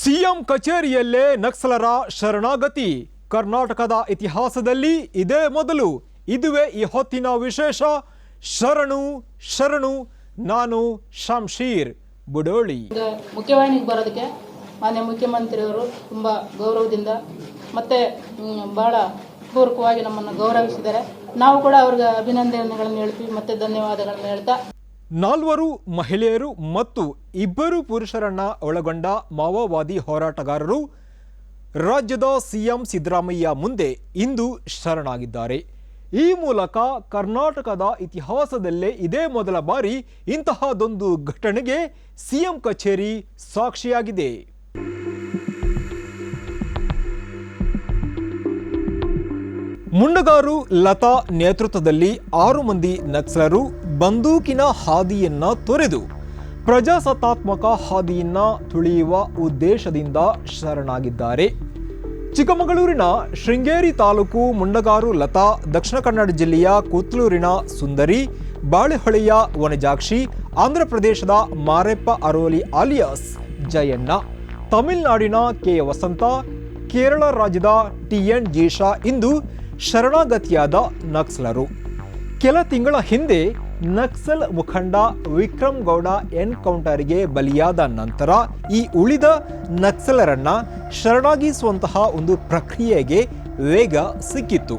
CM ಕಚೇರಿಯಲ್ಲೇ ನಕ್ಸಲರ ಶರಣಾಗತಿ. ಕರ್ನಾಟಕದ ಇತಿಹಾಸದಲ್ಲಿ ಇದೇ ಮೊದಲು, ಇದುವೇ ಈ ಹೊತ್ತಿನ ವಿಶೇಷ. ಶರಣು ಶರಣು, ನಾನು ಶಂಶೀರ್ ಬುಡೋಳಿ. ಮುಖ್ಯವಾಹಿನಿಗೆ ಬರೋದಕ್ಕೆ ಮಾನ್ಯ ಮುಖ್ಯಮಂತ್ರಿಯವರು ತುಂಬ ಗೌರವದಿಂದ ಮತ್ತೆ ಬಹಳ ಪೂರ್ವಕವಾಗಿ ನಮ್ಮನ್ನು ಗೌರವಿಸಿದ್ದಾರೆ. ನಾವು ಕೂಡ ಅವ್ರಿಗೆ ಅಭಿನಂದನೆಗಳನ್ನು ಹೇಳ್ತೀವಿ, ಮತ್ತೆ ಧನ್ಯವಾದಗಳನ್ನು ಹೇಳ್ತಾ ನಾಲ್ವರು ಮಹಿಳೆಯರು ಮತ್ತು ಇಬ್ಬರು ಪುರುಷರನ್ನ ಒಳಗೊಂಡ ಮಾವೋವಾದಿ ಹೋರಾಟಗಾರರು ರಾಜ್ಯದ ಸಿಎಂ ಸಿದ್ದರಾಮಯ್ಯ ಮುಂದೆ ಇಂದು ಶರಣಾಗಿದ್ದಾರೆ. ಈ ಮೂಲಕ ಕರ್ನಾಟಕದ ಇತಿಹಾಸದಲ್ಲೇ ಇದೇ ಮೊದಲ ಬಾರಿ ಇಂತಹದೊಂದು ಘಟನೆಗೆ ಸಿಎಂ ಕಚೇರಿ ಸಾಕ್ಷಿಯಾಗಿದೆ. ಮುಂಡಗಾರು ಲತಾ ನೇತೃತ್ವದಲ್ಲಿ ಆರು ಮಂದಿ ನಕ್ಸಲರು ಬಂದೂಕಿನ ಹಾದಿಯನ್ನ ತೊರೆದು ಪ್ರಜಾಸತ್ತಾತ್ಮಕ ಹಾದಿಯನ್ನ ತುಳಿಯುವ ಉದ್ದೇಶದಿಂದ ಶರಣಾಗಿದ್ದಾರೆ. ಚಿಕ್ಕಮಗಳೂರಿನ ಶೃಂಗೇರಿ ತಾಲೂಕು ಮುಂಡಗಾರು ಲತಾ, ದಕ್ಷಿಣ ಕನ್ನಡ ಜಿಲ್ಲೆಯ ಕೂತ್ಲೂರಿನ ಸುಂದರಿ, ಬಾಳೆಹೊಳೆಯ ವನಜಾಕ್ಷಿ, ಆಂಧ್ರ ಪ್ರದೇಶದ ಮಾರೆಪ್ಪ ಅರೋಲಿ ಆಲಿಯಾಸ್ ಜಯಣ್ಣ, ತಮಿಳುನಾಡಿನ ಕೆ ವಸಂತ, ಕೇರಳ ರಾಜ್ಯದ ಟಿ ಎನ್ ಜೀಶಾ ಇಂದು ಶರಣಾಗತಿಯಾದ ನಕ್ಸಲರು. ಕೆಲ ತಿಂಗಳ ಹಿಂದೆ ನಕ್ಸಲ್ ಮುಖಂಡ ವಿಕ್ರಮ್ ಗೌಡ ಎನ್ಕೌಂಟರ್ಗೆ ಬಲಿಯಾದ ನಂತರ ಈ ಉಳಿದ ನಕ್ಸಲರನ್ನ ಶರಣಾಗಿಸುವಂತಹ ಒಂದು ಪ್ರಕ್ರಿಯೆಗೆ ವೇಗ ಸಿಕ್ಕಿತ್ತು.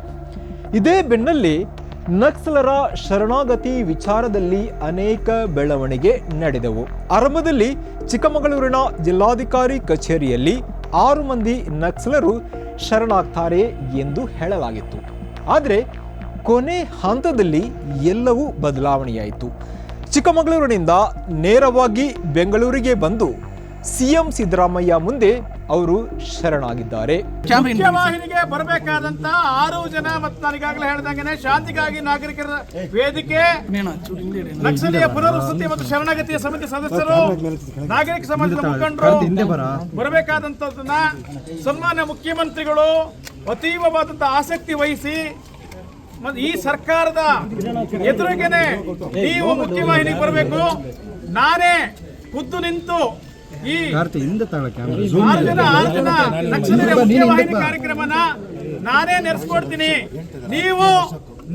ಇದೇ ಬೆನ್ನಲ್ಲಿ ನಕ್ಸಲರ ಶರಣಾಗತಿ ವಿಚಾರದಲ್ಲಿ ಅನೇಕ ಬೆಳವಣಿಗೆ ನಡೆದವು. ಆರಂಭದಲ್ಲಿ ಚಿಕ್ಕಮಗಳೂರಿನ ಜಿಲ್ಲಾಧಿಕಾರಿ ಕಚೇರಿಯಲ್ಲಿ ಆರು ಮಂದಿ ನಕ್ಸಲರು ಶರಣಾಗ್ತಾರೆ ಎಂದು ಹೇಳಲಾಗಿತ್ತು. ಆದರೆ ಕೊನೆ ಹಂತದಲ್ಲಿ ಎಲ್ಲವೂ ಬದಲಾವಣೆಯಾಯಿತು. ಚಿಕ್ಕಮಗಳೂರಿನಿಂದ ನೇರವಾಗಿ ಬೆಂಗಳೂರಿಗೆ ಬಂದು ಸಿಎಂ ಸಿದ್ದರಾಮಯ್ಯ ಮುಂದೆ ಅವರು ಶರಣಾಗಿದ್ದಾರೆ. ಮುಖ್ಯವಾಹಿನಿಗೆ ಬರಬೇಕಾದಂತ ಆರು ಜನ ಮತ್ತು ನನಗಾಗಲೇ ಹೇಳಿದಂಗೆ ಶಾಂತಿಗಾಗಿ ನಾಗರಿಕರ ವೇದಿಕೆ ನಕ್ಸಲೀಯ ಪುನರ್ವಸತಿ ಮತ್ತು ಶರಣಾಗತಿಯ ಸಮಿತಿ ಸದಸ್ಯರು ನಾಗರಿಕ ಸಮಾಜದ ಮುಖಂಡರು ಬರಬೇಕಾದಂತದನ್ನ ಸನ್ಮಾನ್ಯ ಮುಖ್ಯಮಂತ್ರಿಗಳು ಅತೀವವಾದಂತ ಆಸಕ್ತಿ ವಹಿಸಿ ಮತ್ತು ಈ ಸರ್ಕಾರದ ಎದುರಿಗೆನೆ ನೀವು ಮುಖ್ಯವಾಹಿನಿಗೆ ಬರಬೇಕು. ನಾನೇ ಖುದ್ದು ನಿಂತು ಜನ ನಕ್ಸಲರ ಮುಖ್ಯವಾಹಿನಿ ಕಾರ್ಯಕ್ರಮನ ನಾನೇ ನೆರೆಸ್ಕೊಡ್ತೀನಿ. ನೀವು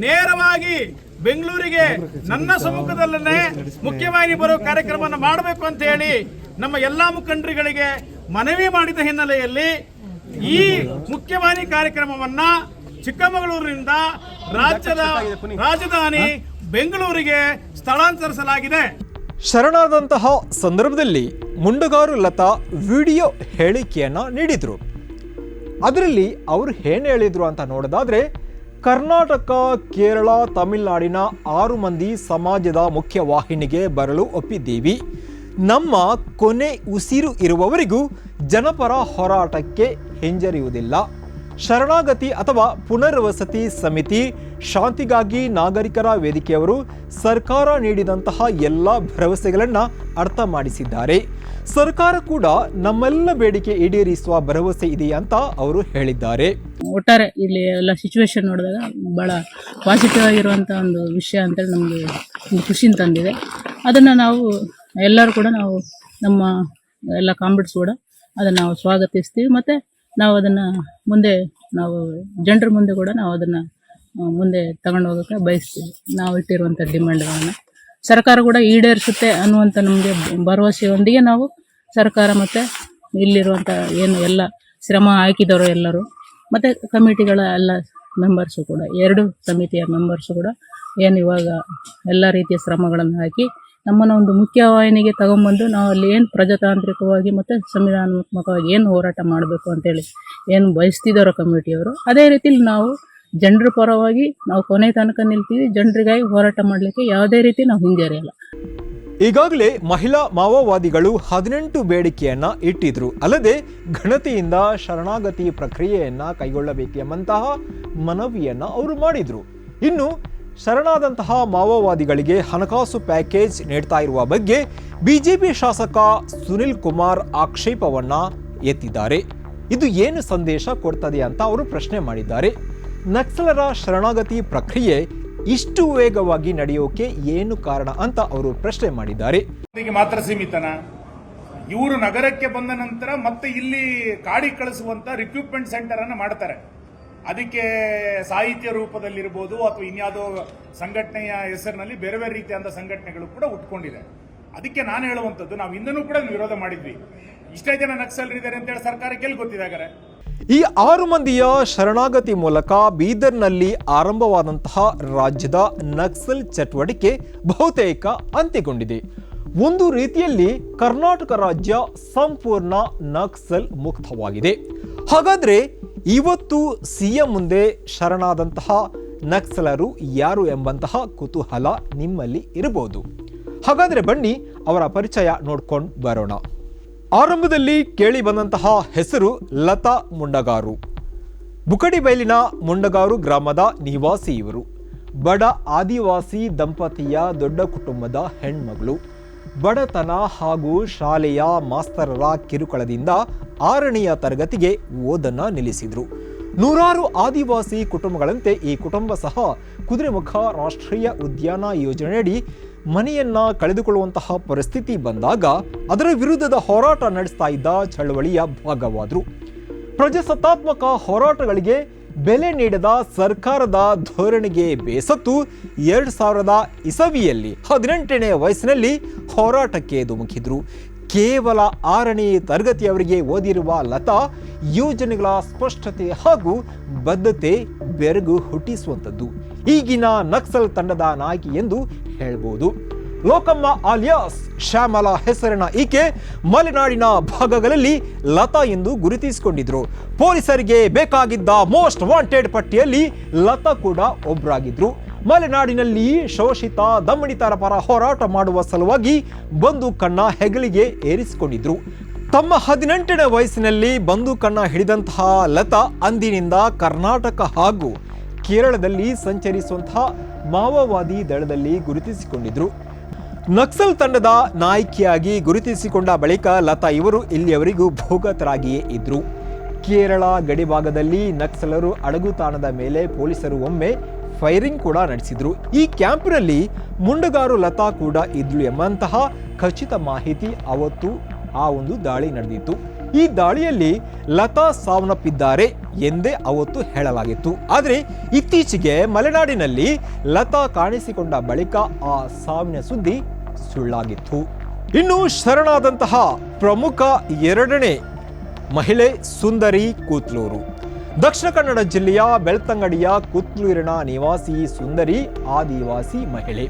ನೇರವಾಗಿ ಬೆಂಗಳೂರಿಗೆ ನನ್ನ ಸಮ್ಮುಖದಲ್ಲೇ ಮುಖ್ಯವಾಹಿನಿ ಬರೋ ಕಾರ್ಯಕ್ರಮನ ಮಾಡಬೇಕು ಅಂತ ಹೇಳಿ ನಮ್ಮ ಎಲ್ಲಾ ಮುಖಂಡರುಗಳಿಗೆ ಮನವಿ ಮಾಡಿದ ಹಿನ್ನೆಲೆಯಲ್ಲಿ ಈ ಮುಖ್ಯವಾಹಿನಿ ಕಾರ್ಯಕ್ರಮವನ್ನ ಚಿಕ್ಕಮಗಳೂರಿನಿಂದ ರಾಜ್ಯದ ರಾಜಧಾನಿ ಬೆಂಗಳೂರಿಗೆ ಸ್ಥಳಾಂತರಿಸಲಾಗಿದೆ. ಶರಣಾದಂತಹ ಸಂದರ್ಭದಲ್ಲಿ ಮುಂಡಗಾರು ಲತಾ ವಿಡಿಯೋ ಹೇಳಿಕೆಯನ್ನ ನೀಡಿದರು. ಅದರಲ್ಲಿ ಅವರು ಏನು ಹೇಳಿದರು ಅಂತ ನೋಡೋದಾದರೆ, ಕರ್ನಾಟಕ, ಕೇರಳ, ತಮಿಳುನಾಡಿನ ಆರು ಮಂದಿ ಸಮಾಜದ ಮುಖ್ಯ ವಾಹಿನಿಗೆ ಬರಲು ಒಪ್ಪಿದ್ದೀವಿ. ನಮ್ಮ ಕೊನೆ ಉಸಿರು ಇರುವವರಿಗೂ ಜನಪರ ಹೋರಾಟಕ್ಕೆ ಹಿಂಜರಿಯುವುದಿಲ್ಲ. ಶರಣಾಗತಿ ಅಥವಾ ಪುನರ್ವಸತಿ ಸಮಿತಿ ಶಾಂತಿಗಾಗಿ ನಾಗರಿಕರ ವೇದಿಕೆಯವರು ಸರ್ಕಾರ ನೀಡಿದಂತಹ ಎಲ್ಲ ಭರವಸೆಗಳನ್ನು ಅರ್ಥ ಮಾಡಿಸಿದ್ದಾರೆ. ಸರ್ಕಾರ ಕೂಡ ನಮ್ಮೆಲ್ಲ ಬೇಡಿಕೆ ಈಡೇರಿಸುವ ಭರವಸೆ ಇದೆ ಅಂತ ಅವರು ಹೇಳಿದ್ದಾರೆ. ಒಟ್ಟಾರೆ ಇಲ್ಲಿ ಎಲ್ಲ ಸಿಚುವೇಶನ್ ನೋಡಿದಾಗ ಭಾಳ ಪಾಸಿಟಿವ್ ಆಗಿರುವಂಥ ಒಂದು ವಿಷಯ ಅಂತೇಳಿ ನಮಗೆ ಖುಷಿನ ತಂದಿದೆ. ಅದನ್ನು ನಾವು ಎಲ್ಲರೂ ಕೂಡ ನಾವು ನಮ್ಮ ಎಲ್ಲ ಕಾಂಬಿಟ್ಸ್ ಕೂಡ ಅದನ್ನು ನಾವು ಸ್ವಾಗತಿಸ್ತೀವಿ. ಮತ್ತು ನಾವು ಅದನ್ನು ಮುಂದೆ ನಾವು, ಜನರ ಮುಂದೆ ಕೂಡ ನಾವು ಅದನ್ನು ಮುಂದೆ ತಗೊಂಡು ಹೋಗೋಕೆ ಬಯಸ್ತೀವಿ. ನಾವು ಇಟ್ಟಿರುವಂಥ ಡಿಮ್ಯಾಂಡ್ಗಳನ್ನು. ಸರ್ಕಾರ ಕೂಡ ಈಡೇರಿಸುತ್ತೆ ಅನ್ನುವಂಥ ನಮಗೆ ಭರವಸೆಯೊಂದಿಗೆ ನಾವು ಸರ್ಕಾರ ಮತ್ತು ಇಲ್ಲಿರುವಂಥ ಏನು ಎಲ್ಲ ಶ್ರಮ ಹಾಕಿದವರು ಎಲ್ಲರೂ, ಮತ್ತು ಕಮಿಟಿಗಳ ಎಲ್ಲ ಮೆಂಬರ್ಸು ಕೂಡ, ಎರಡು ಸಮಿತಿಯ ಮೆಂಬರ್ಸು ಕೂಡ ಏನು ಇವಾಗ ಎಲ್ಲ ರೀತಿಯ ಶ್ರಮಗಳನ್ನು ಹಾಕಿ ನಮ್ಮನ್ನು ಒಂದು ಮುಖ್ಯವಾಹಿನಿಗೆ ತಗೊಂಬಂದು ನಾವು ಅಲ್ಲಿ ಏನು ಪ್ರಜಾತಾಂತ್ರಿಕವಾಗಿ ಮತ್ತು ಸಂವಿಧಾನಾತ್ಮಕವಾಗಿ ಏನು ಹೋರಾಟ ಮಾಡಬೇಕು ಅಂತೇಳಿ ಏನು ಬಯಸ್ತಿದ್ದಾರೋ ಕಮಿಟಿಯವರು, ಅದೇ ರೀತಿಲಿ ನಾವು ಜನರ ಪರವಾಗಿ ನಾವು ಕೊನೆ ತನಕ ನಿಲ್ತೀವಿ, ಜನರಿಗಾಗಿ ಹೋರಾಟ ಮಾಡಲಿಕ್ಕೆ ಯಾವುದೇ ರೀತಿ ನಾವು ಹಿಂಜರಿಯಲ್ಲ. ಈಗಾಗಲೇ ಮಹಿಳಾ ಮಾವೋವಾದಿಗಳು ಹದಿನೆಂಟು ಬೇಡಿಕೆಯನ್ನ ಇಟ್ಟಿದ್ರು. ಅಲ್ಲದೆ ಘನತೆಯಿಂದ ಶರಣಾಗತಿ ಪ್ರಕ್ರಿಯೆಯನ್ನ ಕೈಗೊಳ್ಳಬೇಕೆಂಬಂತಹ ಮನವಿಯನ್ನ ಅವರು ಮಾಡಿದ್ರು. ಇನ್ನು ಶರಣಾದಂತಹ ಮಾವೋವಾದಿಗಳಿಗೆ ಹಣಕಾಸು ಪ್ಯಾಕೇಜ್ ನೀಡ್ತಾ ಇರುವ ಬಗ್ಗೆ ಬಿಜೆಪಿ ಶಾಸಕ ಸುನಿಲ್ ಕುಮಾರ್ ಆಕ್ಷೇಪವನ್ನ ಎತ್ತಿದ್ದಾರೆ. ಇದು ಏನು ಸಂದೇಶ ಕೊಡ್ತದೆ ಅಂತ ಅವರು ಪ್ರಶ್ನೆ ಮಾಡಿದ್ದಾರೆ. ನಕ್ಸಲರ ಶರಣಾಗತಿ ಪ್ರಕ್ರಿಯೆ ಇಷ್ಟು ವೇಗವಾಗಿ ನಡೆಯೋಕೆ ಏನು ಕಾರಣ ಅಂತ ಅವರು ಪ್ರಶ್ನೆ ಮಾಡಿದ್ದಾರೆ. ಮಾತ್ರ ಸೀಮಿತನ? ಇವರು ನಗರಕ್ಕೆ ಬಂದ ನಂತರ ಮತ್ತೆ ಇಲ್ಲಿ ಕಾಡಿ ಕಳಿಸುವಂತ ರಿಕ್ರೂಟ್ಮೆಂಟ್ ಸೆಂಟರ್ ಅನ್ನು ಮಾಡ್ತಾರೆ. ಅದಕ್ಕೆ ಸಾಹಿತ್ಯ ರೂಪದಲ್ಲಿರ್ಬೋದು ಅಥವಾ ಇನ್ಯಾವುದೋ ಸಂಘಟನೆಯ ಹೆಸರಿನಲ್ಲಿ ಬೇರೆ ಬೇರೆ ರೀತಿಯಾದ ಸಂಘಟನೆಗಳು ಕೂಡ ಉಟ್ಕೊಂಡಿದೆ. ಅದಕ್ಕೆ ನಾನು ಹೇಳುವಂಥದ್ದು, ನಾವು ಹಿಂದನೂ ಕೂಡ ವಿರೋಧ ಮಾಡಿದ್ವಿ. ಇಷ್ಟೇ ಜನ ನಕ್ಸಲರಿದ್ದಾರೆ ಅಂತ ಹೇಳಿ ಸರ್ಕಾರಕ್ಕೆ ಎಲ್ಲಿ ಗೊತ್ತಿದೆ ಈ ಆರು ಮಂದಿಯ ಶರಣಾಗತಿ ಮೂಲಕ ಬೀದರ್ನಲ್ಲಿ ಆರಂಭವಾದಂತಹ ರಾಜ್ಯದ ನಕ್ಸಲ್ ಚಟುವಟಿಕೆ ಬಹುತೇಕ ಅಂತ್ಯಗೊಂಡಿದೆ. ಒಂದು ರೀತಿಯಲ್ಲಿ ಕರ್ನಾಟಕ ರಾಜ್ಯ ಸಂಪೂರ್ಣ ನಕ್ಸಲ್ ಮುಕ್ತವಾಗಿದೆ. ಹಾಗಾದ್ರೆ ಇವತ್ತು ಸಿಎಂ ಮುಂದೆ ಶರಣಾದಂತಹ ನಕ್ಸಲರು ಯಾರು ಎಂಬಂತಹ ಕುತೂಹಲ ನಿಮ್ಮಲ್ಲಿ ಇರಬಹುದು. ಹಾಗಾದ್ರೆ ಬನ್ನಿ ಅವರ ಪರಿಚಯ ನೋಡ್ಕೊಂಡು ಬರೋಣ. ಆರಂಭದಲ್ಲಿ ಕೇಳಿ ಬಂದಂತಹ ಹೆಸರು ಲತಾ ಮುಂಡಗಾರು. ಬುಕಡಿಬೈಲಿನ ಮುಂಡಗಾರು ಗ್ರಾಮದ ನಿವಾಸಿ ಇವರು. ಬಡ ಆದಿವಾಸಿ ದಂಪತಿಯ ದೊಡ್ಡ ಕುಟುಂಬದ ಹೆಣ್ಮಗಳು. ಬಡತನ ಹಾಗೂ ಶಾಲೆಯ ಮಾಸ್ತರರ ಕಿರುಕುಳದಿಂದ ಆರನೆಯ ತರಗತಿಗೆ ಓದನ್ನ ನಿಲ್ಲಿಸಿದ್ರು. ನೂರಾರು ಆದಿವಾಸಿ ಕುಟುಂಬಗಳಂತೆ ಈ ಕುಟುಂಬ ಸಹ ಕುದುರೆಮುಖ ರಾಷ್ಟ್ರೀಯ ಉದ್ಯಾನ ಯೋಜನೆಯಡಿ ಮನೆಯನ್ನ ಕಳೆದುಕೊಳ್ಳುವಂತಹ ಪರಿಸ್ಥಿತಿ ಬಂದಾಗ ಅದರ ವಿರುದ್ಧದ ಹೋರಾಟ ನಡೆಸ್ತಾ ಇದ್ದ ಚಳವಳಿಯ ಭಾಗವಾದರು. ಪ್ರಜಾಸತ್ತಾತ್ಮಕ ಹೋರಾಟಗಳಿಗೆ ಬೆಲೆ ನೀಡದ ಸರ್ಕಾರದ ಧೋರಣೆಗೆ ಬೇಸತ್ತು ಎರಡು ಸಾವಿರದ ಇಸವಿಯಲ್ಲಿ ಹದಿನೆಂಟನೇ ವಯಸ್ಸಿನಲ್ಲಿ ಹೋರಾಟಕ್ಕೆ ಧುಮುಕಿದ್ರು. ಕೇವಲ ಆರನೇ ತರಗತಿಯವರಿಗೆ ಓದಿರುವ ಲತಾ, ಯೋಜನೆಗಳ ಸ್ಪಷ್ಟತೆ ಹಾಗೂ ಬದ್ಧತೆ ಬೆರಗು ಹುಟ್ಟಿಸುವಂಥದ್ದು. ಈಗಿನ ನಕ್ಸಲ್ ತಂಡದ ನಾಯಕಿ ಎಂದು ಹೇಳ್ಬೋದು. ಲೋಕಮ್ಮ ಆಲಿಯಾಸ್ ಶ್ಯಾಮಲಾ ಹೆಸರಿನ ಈಕೆ ಮಲೆನಾಡಿನ ಭಾಗಗಳಲ್ಲಿ ಲತಾ ಎಂದು ಗುರುತಿಸಿಕೊಂಡಿದ್ರು. ಪೊಲೀಸರಿಗೆ ಬೇಕಾಗಿದ್ದ ಮೋಸ್ಟ್ ವಾಂಟೆಡ್ ಪಟ್ಟಿಯಲ್ಲಿ ಲತಾ ಕೂಡ ಒಬ್ಬರಾಗಿದ್ರು ಮಲೆನಾಡಿನಲ್ಲಿ ಶೋಷಿತ ದಮಣಿತರ ಪರ ಹೋರಾಟ ಮಾಡುವ ಸಲುವಾಗಿ ಬಂದೂಕನ್ನ ಹೆಗಲಿಗೆ ಏರಿಸಿಕೊಂಡಿದ್ರು. ತಮ್ಮ ಹದಿನೆಂಟನೇ ವಯಸ್ಸಿನಲ್ಲಿ ಬಂದೂಕನ್ನ ಹಿಡಿದಂತಹ ಲತಾ ಅಂದಿನಿಂದ ಕರ್ನಾಟಕ ಹಾಗೂ ಕೇರಳದಲ್ಲಿ ಸಂಚರಿಸುವಂತಹ ಮಾವೋವಾದಿ ದಳದಲ್ಲಿ ಗುರುತಿಸಿಕೊಂಡಿದ್ರು. ನಕ್ಸಲ್ ತಂಡದ ನಾಯಕಿಯಾಗಿ ಗುರುತಿಸಿಕೊಂಡ ಬಳಿಕ ಲತಾ ಇವರು ಇಲ್ಲಿಯವರೆಗೂ ಭೂಗತರಾಗಿಯೇ ಇದ್ರು. ಕೇರಳ ಗಡಿಭಾಗದಲ್ಲಿ ನಕ್ಸಲರು ಅಡಗುತಾಣದ ಮೇಲೆ ಪೊಲೀಸರು ಒಮ್ಮೆ ಫೈರಿಂಗ್ ಕೂಡ ನಡೆಸಿದ್ರು. ಈ ಕ್ಯಾಂಪ್ನಲ್ಲಿ ಮುಂಡಗಾರು ಲತಾ ಕೂಡ ಇದ್ಲು ಎಂಬಂತಹ ಖಚಿತ ಮಾಹಿತಿ ಅವತ್ತು ಆ ಒಂದು ದಾಳಿ ನಡೆದಿತ್ತು. ಈ ದಾಳಿಯಲ್ಲಿ ಲತಾ ಸಾವನ್ನಪ್ಪಿದ್ದಾರೆ ಎಂದೇ ಅವತ್ತು ಹೇಳಲಾಗಿತ್ತು. ಆದರೆ ಇತ್ತೀಚೆಗೆ ಮಲೆನಾಡಿನಲ್ಲಿ ಲತಾ ಕಾಣಿಸಿಕೊಂಡ ಬಳಿಕ ಆ ಸಾವಿನ ಸುದ್ದಿ ಸುಳ್ಳಾಗಿತ್ತು. ಇನ್ನು ಶರಣಾದಂತಹ ಪ್ರಮುಖ ಎರಡನೇ ಮಹಿಳೆ ಸುಂದರಿ ಕೂತ್ಲೂರು. ದಕ್ಷಿಣ ಕನ್ನಡ ಜಿಲ್ಲೆಯ ಬೆಳ್ತಂಗಡಿಯ ಕುತ್ಲೂರಿನ ನಿವಾಸಿ ಸುಂದರಿ ಆದಿವಾಸಿ ಮಹಿಳೆ.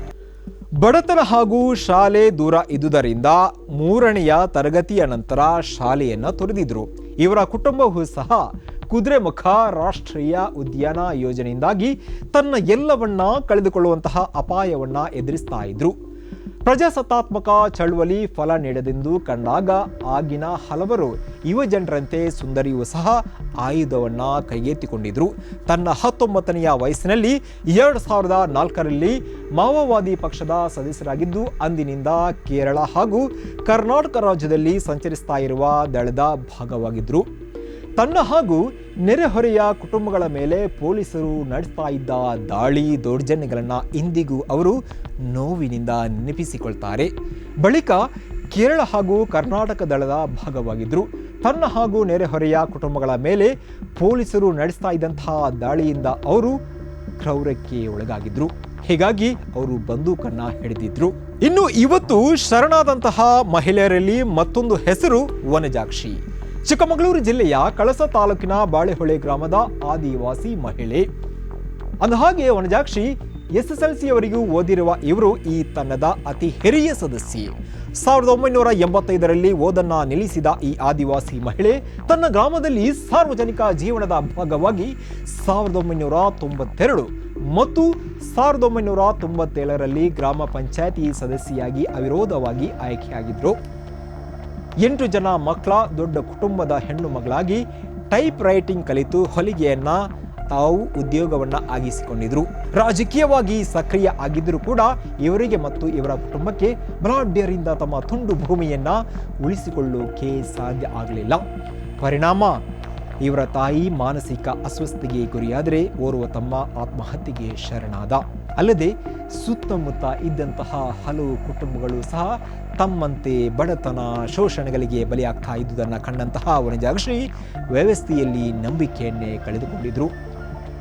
ಬಡತನ ಹಾಗೂ ಶಾಲೆ ದೂರ ಇದ್ದುದರಿಂದ ಮೂರನೆಯ ತರಗತಿಯ ನಂತರ ಶಾಲೆಯನ್ನು ತೊರೆದಿದ್ರು. ಇವರ ಕುಟುಂಬವೂ ಸಹ ಕುದುರೆಮುಖ ರಾಷ್ಟ್ರೀಯ ಉದ್ಯಾನ ಯೋಜನೆಯಿಂದಾಗಿ ತನ್ನ ಎಲ್ಲವನ್ನ ಕಳೆದುಕೊಳ್ಳುವಂತಹ ಅಪಾಯವನ್ನ ಎದುರಿಸ್ತಾ ಇದ್ರು. ಪ್ರಜಾಸತ್ತಾತ್ಮಕ ಚಳುವಳಿ ಫಲ ನೀಡದೆಂದು ಕಂಡಾಗ ಆಗಿನ ಹಲವರು ಯುವಜನರಂತೆ ಸುಂದರಿಯೂ ಸಹ ಆಯುಧವನ್ನು ಕೈಗೆತ್ತಿಕೊಂಡಿದ್ರು. ತನ್ನ ಹತ್ತೊಂಬತ್ತನೆಯ ವಯಸ್ಸಿನಲ್ಲಿ ಎರಡು ಸಾವಿರದ ನಾಲ್ಕರಲ್ಲಿ ಮಾವೋವಾದಿ ಪಕ್ಷದ ಸದಸ್ಯರಾಗಿದ್ದು, ಅಂದಿನಿಂದ ಕೇರಳ ಹಾಗೂ ಕರ್ನಾಟಕ ರಾಜ್ಯದಲ್ಲಿ ಸಂಚರಿಸ್ತಾ ಇರುವ ದಳದ ಭಾಗವಾಗಿದ್ರು. ತನ್ನ ಹಾಗೂ ನೆರೆಹೊರೆಯ ಕುಟುಂಬಗಳ ಮೇಲೆ ಪೊಲೀಸರು ನಡೆಸ್ತಾ ಇದ್ದ ದಾಳಿ ದೌರ್ಜನ್ಯಗಳನ್ನು ಇಂದಿಗೂ ಅವರು ನೋವಿನಿಂದ ನೆನಪಿಸಿಕೊಳ್ತಾರೆ. ಬಳಿಕ ಕೇರಳ ಹಾಗೂ ಕರ್ನಾಟಕ ದಳದ ಭಾಗವಾಗಿದ್ದರು ತನ್ನ ಹಾಗೂ ನೆರೆಹೊರೆಯ ಕುಟುಂಬಗಳ ಮೇಲೆ ಪೊಲೀಸರು ನಡೆಸ್ತಾ ಇದ್ದಂತಹ ದಾಳಿಯಿಂದ ಅವರು ಕ್ರೌರಕ್ಕೆ ಒಳಗಾಗಿದ್ದರು ಹೀಗಾಗಿ ಅವರು ಬಂದೂಕನ್ನು ಹಿಡಿದಿದ್ರು. ಇನ್ನು ಇವತ್ತು ಶರಣಾದಂತಹ ಮಹಿಳೆಯರಲ್ಲಿ ಮತ್ತೊಂದು ಹೆಸರು ವನಜಾಕ್ಷಿ. ಚಿಕ್ಕಮಗಳೂರು ಜಿಲ್ಲೆಯ ಕಳಸ ತಾಲೂಕಿನ ಬಾಳೆಹೊಳೆ ಗ್ರಾಮದ ಆದಿವಾಸಿ ಮಹಿಳೆ. ಅಂದಹಾಗೆ ವನಜಾಕ್ಷಿ ಎಸ್ ಎಸ್ ಎಲ್ ಸಿಯವರೆಗೂ ಓದಿರುವ ಇವರು ಈ ತಂಡದ ಅತಿ ಹಿರಿಯ ಸದಸ್ಯೆ. ಸಾವಿರದ ಒಂಬೈನೂರ ಎಂಬತ್ತೈದರಲ್ಲಿ ಓದನ್ನ ನಿಲ್ಲಿಸಿದ ಈ ಆದಿವಾಸಿ ಮಹಿಳೆ ತನ್ನ ಗ್ರಾಮದಲ್ಲಿ ಸಾರ್ವಜನಿಕ ಜೀವನದ ಭಾಗವಾಗಿ ಸಾವಿರದ ಒಂಬೈನೂರ ತೊಂಬತ್ತೆರಡು ಮತ್ತು ಸಾವಿರದ ಒಂಬೈನೂರ ತೊಂಬತ್ತೇಳರಲ್ಲಿ ಗ್ರಾಮ ಪಂಚಾಯತಿ ಸದಸ್ಯೆಯಾಗಿ ಅವಿರೋಧವಾಗಿ ಆಯ್ಕೆಯಾಗಿದ್ದರು ಎಂಟು ಜನ ಮಕ್ಕಳ ದೊಡ್ಡ ಕುಟುಂಬದ ಹೆಣ್ಣು ಮಗಳಾಗಿ ಟೈಪ್ ರೈಟಿಂಗ್ ಕಲಿತು ಹೊಲಿಗೆಯನ್ನ ತಾವು ಉದ್ಯೋಗವನ್ನು ಆಗಿಸಿಕೊಂಡಿದ್ರು. ರಾಜಕೀಯವಾಗಿ ಸಕ್ರಿಯ ಆಗಿದ್ದರೂ ಕೂಡ ಇವರಿಗೆ ಮತ್ತು ಇವರ ಕುಟುಂಬಕ್ಕೆ ಬಲಾಢ್ಯರಿಂದ ತಮ್ಮ ತುಂಡು ಭೂಮಿಯನ್ನು ಉಳಿಸಿಕೊಳ್ಳೋಕೆ ಸಾಧ್ಯ ಆಗಲಿಲ್ಲ. ಪರಿಣಾಮ, ಇವರ ತಾಯಿ ಮಾನಸಿಕ ಅಸ್ವಸ್ಥತೆಗೆ ಗುರಿಯಾದರೆ ಓರ್ವ ತಮ್ಮ ಆತ್ಮಹತ್ಯೆಗೆ ಶರಣಾದ. ಅಲ್ಲದೆ ಸುತ್ತಮುತ್ತ ಇದ್ದಂತಹ ಹಲವು ಕುಟುಂಬಗಳು ಸಹ ತಮ್ಮಂತೆ ಬಡತನ ಶೋಷಣೆಗಳಿಗೆ ಬಲಿಯಾಗ್ತಾ ಇದ್ದುದನ್ನು ಕಂಡಂತಹ ವನಜಾಕ್ಷಿ ವ್ಯವಸ್ಥೆಯಲ್ಲಿ ನಂಬಿಕೆಯನ್ನೇ ಕಳೆದುಕೊಂಡಿದ್ರು.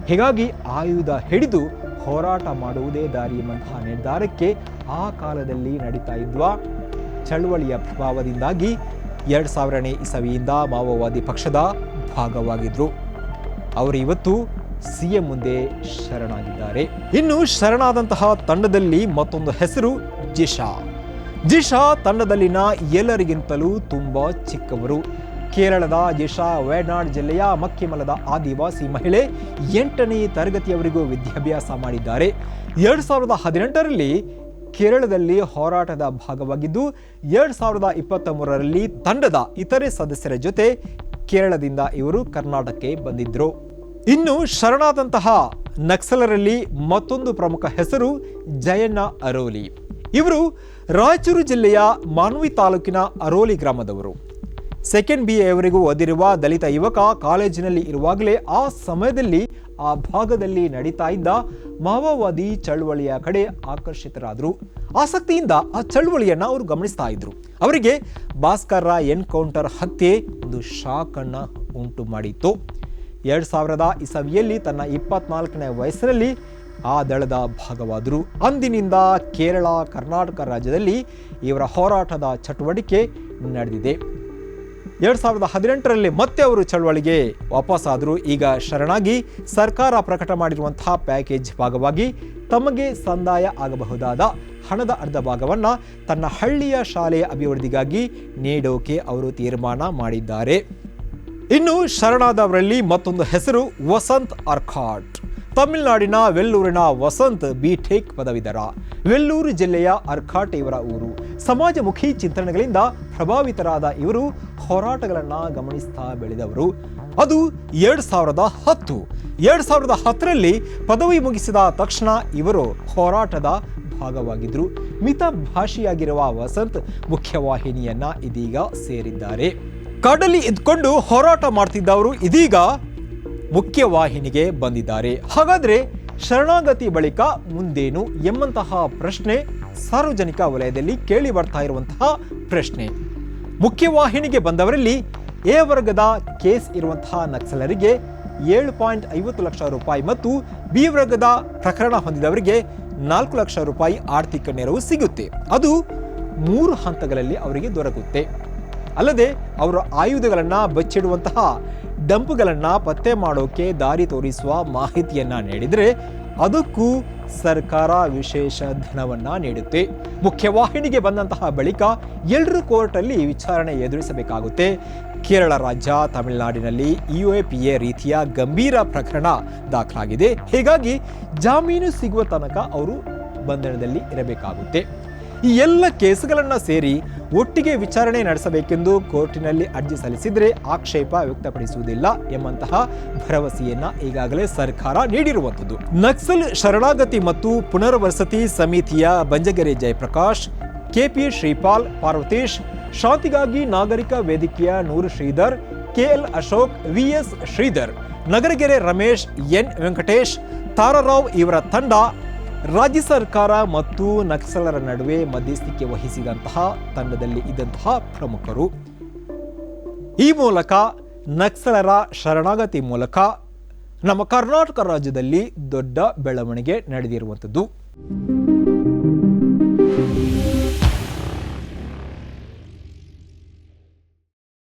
ಹೀಗಾಗಿ ಆಯುಧ ಹಿಡಿದು ಹೋರಾಟ ಮಾಡುವುದೇ ದಾರಿ ಎಂಬಂತಹ ನಿರ್ಧಾರಕ್ಕೆ ಆ ಕಾಲದಲ್ಲಿ ನಡೀತಾ ಇದ್ವ ಚಳವಳಿಯ ಪ್ರಭಾವದಿಂದಾಗಿ ಎರಡು ಸಾವಿರನೇ ಇಸವಿಯಿಂದ ಮಾವೋವಾದಿ ಪಕ್ಷದ ಭಾಗವಾಗಿದ್ರು. ಅವರು ಇವತ್ತು ಸಿಎಂ ಮುಂದೆ ಶರಣಾಗಿದ್ದಾರೆ. ಇನ್ನು ಶರಣಾದಂತಹ ತಂಡದಲ್ಲಿ ಮತ್ತೊಂದು ಹೆಸರು ಜಿಶಾ ಜಿಶಾ ತಂಡದಲ್ಲಿನ ಎಲ್ಲರಿಗಿಂತಲೂ ತುಂಬ ಚಿಕ್ಕವರು. ಕೇರಳದ ಜಿಶಾ ವಯನಾಡ್ ಜಿಲ್ಲೆಯ ಮಕ್ಕಿಮಲದ ಆದಿವಾಸಿ ಮಹಿಳೆ ಎಂಟನೇ ತರಗತಿಯವರಿಗೂ ವಿದ್ಯಾಭ್ಯಾಸ ಮಾಡಿದ್ದಾರೆ. ಎರಡು ಸಾವಿರದ ಹದಿನೆಂಟರಲ್ಲಿ ಕೇರಳದಲ್ಲಿ ಹೋರಾಟದ ಭಾಗವಾಗಿದ್ದು, ಎರಡು ಸಾವಿರದ ಇಪ್ಪತ್ತ ಮೂರರಲ್ಲಿ ತಂಡದ ಇತರೆ ಸದಸ್ಯರ ಜೊತೆ ಕೇರಳದಿಂದ ಇವರು ಕರ್ನಾಟಕಕ್ಕೆ ಬಂದಿದ್ದರು ಇನ್ನು ಶರಣಾದಂತಹ ನಕ್ಸಲರಲ್ಲಿ ಮತ್ತೊಂದು ಪ್ರಮುಖ ಹೆಸರು ಜಯಣ್ಣ ಅರೋಲಿ. ಇವರು ರಾಯಚೂರು ಜಿಲ್ಲೆಯ ಮಾನ್ವಿ ತಾಲೂಕಿನ ಅರೋಲಿ ಗ್ರಾಮದವರು. ಸೆಕೆಂಡ್ ಬಿ ಎವರೆಗೂ ಓದಿರುವ ದಲಿತ ಯುವಕ ಕಾಲೇಜಿನಲ್ಲಿ ಇರುವಾಗಲೇ ಆ ಸಮಯದಲ್ಲಿ ಆ ಭಾಗದಲ್ಲಿ ನಡೀತಾ ಇದ್ದ ಮಾವೋವಾದಿ ಚಳವಳಿಯ ಕಡೆ ಆಕರ್ಷಿತರಾದರು. ಆಸಕ್ತಿಯಿಂದ ಆ ಚಳುವಳಿಯನ್ನು ಅವರು ಗಮನಿಸ್ತಾ ಇದ್ರು. ಅವರಿಗೆ ಭಾಸ್ಕರ ಎನ್ಕೌಂಟರ್ ಹತ್ಯೆ ಒಂದು ಶಾಕ್ ಅನ್ನ ಉಂಟು ಮಾಡಿತ್ತು. ಎರಡು ಸಾವಿರದ ಇಸವಿಯಲ್ಲಿ ತನ್ನ ಇಪ್ಪತ್ನಾಲ್ಕನೇ ವಯಸ್ಸಿನಲ್ಲಿ ಆ ದಳದ ಭಾಗವಾದರು ಅಂದಿನಿಂದ ಕೇರಳ, ಕರ್ನಾಟಕ ರಾಜ್ಯದಲ್ಲಿ ಇವರ ಹೋರಾಟದ ಚಟುವಟಿಕೆ ನಡೆದಿದೆ. ಎರಡು ಸಾವಿರದ ಹದಿನೆಂಟರಲ್ಲಿ ಮತ್ತೆ ಅವರು ಚಳವಳಿಗೆ ವಾಪಸ್ಸಾದರೂ ಈಗ ಶರಣಾಗಿ ಸರ್ಕಾರ ಪ್ರಕಟ ಮಾಡಿರುವಂತಹ ಪ್ಯಾಕೇಜ್ ಭಾಗವಾಗಿ ತಮಗೆ ಸಂದಾಯ ಆಗಬಹುದಾದ ಹಣದ ಅರ್ಧ ಭಾಗವನ್ನು ತನ್ನ ಹಳ್ಳಿಯ ಶಾಲೆಯ ಅಭಿವೃದ್ಧಿಗಾಗಿ ನೀಡೋಕೆ ಅವರು ತೀರ್ಮಾನ ಮಾಡಿದ್ದಾರೆ. ಇನ್ನು ಶರಣಾದವರಲ್ಲಿ ಮತ್ತೊಂದು ಹೆಸರು, ವಸಂತ್ ಅರ್ಖಾಟ್ ತಮಿಳುನಾಡಿನ ವೆಲ್ಲೂರಿನ ವಸಂತ್ ಬಿ ಟೆಕ್ ಪದವೀಧರ. ವೆಲ್ಲೂರು ಜಿಲ್ಲೆಯ ಅರ್ಖಾಟೇವರ ಊರು. ಸಮಾಜಮುಖಿ ಚಿಂತನೆಗಳಿಂದ ಪ್ರಭಾವಿತರಾದ ಇವರು ಹೋರಾಟಗಳನ್ನು ಗಮನಿಸ್ತಾ ಬೆಳೆದವರು. ಅದು ಎರಡು ಸಾವಿರದ ಹತ್ತು. ಎರಡು ಸಾವಿರದ ಹತ್ತರಲ್ಲಿ ಪದವಿ ಮುಗಿಸಿದ ತಕ್ಷಣ ಇವರು ಹೋರಾಟದ ಭಾಗವಾಗಿದ್ರು. ಮಿತ ಭಾಷೆಯಾಗಿರುವ ವಸಂತ್ ಮುಖ್ಯವಾಹಿನಿಯನ್ನ ಇದೀಗ ಸೇರಿದ್ದಾರೆ. ಕಾಡಲ್ಲಿ ಇದ್ಕೊಂಡು ಹೋರಾಟ ಮಾಡ್ತಿದ್ದವರು ಇದೀಗ ಮುಖ್ಯವಾಹಿನಿಗೆ ಬಂದಿದ್ದಾರೆ. ಹಾಗಾದ್ರೆ ಶರಣಾಗತಿ ಬಳಿಕ ಮುಂದೇನು ಎಂಬಂತಹ ಪ್ರಶ್ನೆ ಸಾರ್ವಜನಿಕ ವಲಯದಲ್ಲಿ ಕೇಳಿ ಬರ್ತಾ ಇರುವಂತಹ ಪ್ರಶ್ನೆ. ಮುಖ್ಯವಾಹಿನಿಗೆ ಬಂದವರಲ್ಲಿ ಎ ವರ್ಗದ ಕೇಸ್ ಇರುವಂತಹ ನಕ್ಸಲರಿಗೆ ಏಳು ಪಾಯಿಂಟ್ ಐವತ್ತು ಲಕ್ಷ ರೂಪಾಯಿ ಮತ್ತು ಬಿ ವರ್ಗದ ಪ್ರಕರಣ ಹೊಂದಿದವರಿಗೆ ನಾಲ್ಕು ಲಕ್ಷ ರೂಪಾಯಿ ಆರ್ಥಿಕ ನೆರವು ಸಿಗುತ್ತೆ. ಅದು ಮೂರು ಹಂತಗಳಲ್ಲಿ ಅವರಿಗೆ ದೊರಕುತ್ತೆ. ಅಲ್ಲದೆ ಅವರ ಆಯುಧಗಳನ್ನು ಬಚ್ಚಿಡುವಂತಹ ಡಂಪ್ಗಳನ್ನ ಪತ್ತೆ ಮಾಡೋಕೆ ದಾರಿ ತೋರಿಸುವ ಮಾಹಿತಿಯನ್ನ ನೀಡಿದರೆ ಅದಕ್ಕೂ ಸರ್ಕಾರ ವಿಶೇಷ ಧನವನ್ನ ನೀಡುತ್ತೆ. ಮುಖ್ಯವಾಹಿನಿಗೆ ಬಂದಂತಹ ಬಳಿಕ ಎಲ್ಲರೂ ಕೋರ್ಟಲ್ಲಿ ವಿಚಾರಣೆ ಎದುರಿಸಬೇಕಾಗುತ್ತೆ. ಕೇರಳ ರಾಜ್ಯ, ತಮಿಳುನಾಡಿನಲ್ಲಿ ಇಒಎಪಿಎ ರೀತಿಯ ಗಂಭೀರ ಪ್ರಕರಣ ದಾಖಲಾಗಿದೆ. ಹೀಗಾಗಿ ಜಾಮೀನು ಸಿಗುವ ತನಕ ಅವರು ಬಂಧನದಲ್ಲಿ ಇರಬೇಕಾಗುತ್ತೆ. ಈ ಎಲ್ಲ ಕೇಸುಗಳನ್ನು ಸೇರಿ ಒಟ್ಟಿಗೆ ವಿಚಾರಣೆ ನಡೆಸಬೇಕೆಂದು ಕೋರ್ಟಿನಲ್ಲಿ ಅರ್ಜಿ ಸಲ್ಲಿಸಿದರೆ ಆಕ್ಷೇಪ ವ್ಯಕ್ತಪಡಿಸುವುದಿಲ್ಲ ಎಂಬಂತಹ ಭರವಸೆಯನ್ನ ಈಗಾಗಲೇ ಸರ್ಕಾರ ನೀಡಿರುವಂಥದ್ದು. ನಕ್ಸಲ್ ಶರಣಾಗತಿ ಮತ್ತು ಪುನರ್ವಸತಿ ಸಮಿತಿಯ ಬಂಜಗೆರೆ ಜಯಪ್ರಕಾಶ್, ಕೆಪಿ ಶ್ರೀಪಾಲ್, ಪಾರ್ವತೇಶ್, ಶಾಂತಿಗಾಗಿ ನಾಗರಿಕ ವೇದಿಕೆಯ ನೂರು Sridhar, KL Ashok, VS Sridhar, Nagaragere Ramesh, N Venkatesh, Tara Rao ಇವರ ತಂಡ ರಾಜ್ಯ ಸರ್ಕಾರ ಮತ್ತು ನಕ್ಸಲರ ನಡುವೆ ಮಧ್ಯಸ್ಥಿಕೆ ವಹಿಸಿದಂತಹ ತಂಡದಲ್ಲಿ ಇದ್ದಂತಹ ಪ್ರಮುಖರು. ಈ ಮೂಲಕ ನಕ್ಸಲರ ಶರಣಾಗತಿ ಮೂಲಕ ನಮ್ಮ ಕರ್ನಾಟಕ ರಾಜ್ಯದಲ್ಲಿ ದೊಡ್ಡ ಬೆಳವಣಿಗೆ ನಡೆದಿರುವಂಥದ್ದು.